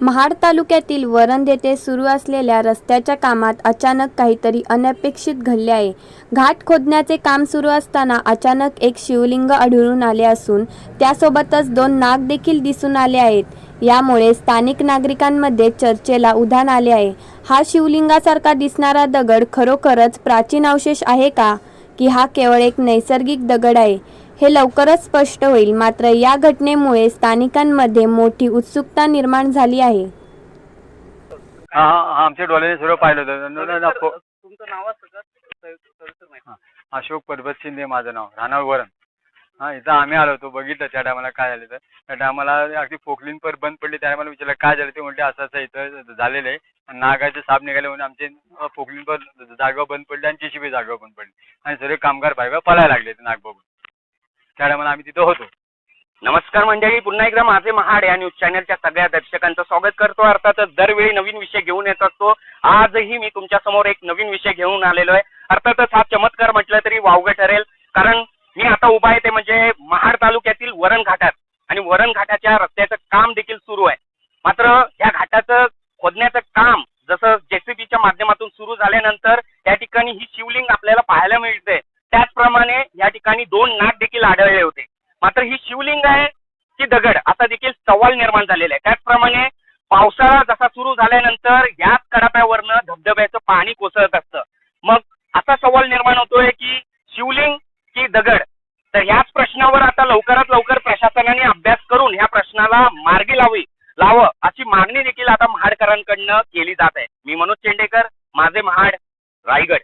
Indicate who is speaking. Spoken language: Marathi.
Speaker 1: महाड तालुक्यातील वरंद येथे सुरू असलेल्या रस्त्याच्या कामात अचानक काहीतरी अनपेक्षित घडले आहे. घाट खोदण्याचे काम सुरू असताना अचानक एक शिवलिंग आढळून आले असून त्यासोबतच दोन नाग देखील दिसून आले आहेत. यामुळे स्थानिक नागरिकांमध्ये चर्चेला उधाण आले आहे. हा शिवलिंगासारखा दिसणारा दगड खरोखरच प्राचीन अवशेष आहे का? की हा केवळ एक नैसर्गिक दगड आहे? हे लवकरच स्पष्ट होईल. मात्र या घटनेमुळे स्थानिकांमध्ये मोठी उत्सुकता निर्माण झाली आहे.
Speaker 2: हा हा आमच्या डोळ्याने सर्व पाहिलं होतं. न- न- न- फो-
Speaker 3: तुमचं नाव.
Speaker 2: हा, अशोक परबत शिंदे माझं नाव राहणार वरण. हा इथं आम्ही आलो होतो बघितलं त्या टायमाला काय झालं तर त्या टायमाला अगदी पोकलीन पर बंद पडली त्या टायमाला विचारलं काय झालं? ते म्हणते असं असं इथं झालेलं आहे. आणि नागाचे साप निघाले म्हणून आमचे पोकलीन पर जागा बंद पडली आणि जेसीबी जागा बंद पडली. आणि सगळे कामगार बायका पळायला लागले ते नाग बघून त्या आम्ही तिथं होतो.
Speaker 3: नमस्कार मंडळी पुन्हा एकदा माझे महाड या न्यूज चॅनलच्या सगळ्या दर्शकांचं स्वागत करतो. अर्थातच दरवेळी नवीन विषय घेऊन येत असतो. आजही मी तुमच्यासमोर एक नवीन विषय घेऊन आलेलो आहे. अर्थातच हा चमत्कार म्हटलं तरी वावगं ठरेल. कारण मी आता उभा आहे ते म्हणजे महाड तालुक्यातील वरण घाटात. आणि वरण घाटाच्या रस्त्याचं काम देखील सुरू आहे. मात्र या घाटाचं खोदण्याचं काम जसं जेसीबीच्या माध्यमातून सुरू झाल्यानंतर त्या ठिकाणी ही शिवलिंग आपल्याला पाहायला मिळते त्याचप्रमाणे या ठिकाणी दोन नाग देखील आढळले होते. मात्र ही शिवलिंग आहे की दगड. असा देखील सवाल निर्माण झालेला आहे. त्याचप्रमाणे पावसाळा जसा सुरू झाल्यानंतर याच कडाप्यावरनं धबधब्याचं पाणी कोसळत असतं. मग असा सवाल निर्माण होतोय की शिवलिंग की दगड? तर याच प्रश्नावर आता लवकरात लवकर प्रशासनाने अभ्यास करून ह्या प्रश्नाला मार्गी लावी लावं अशी मागणी देखील आता महाडकरांकडनं केली जात आहे. मी मनोज चेंडेकर माझे महाड रायगड.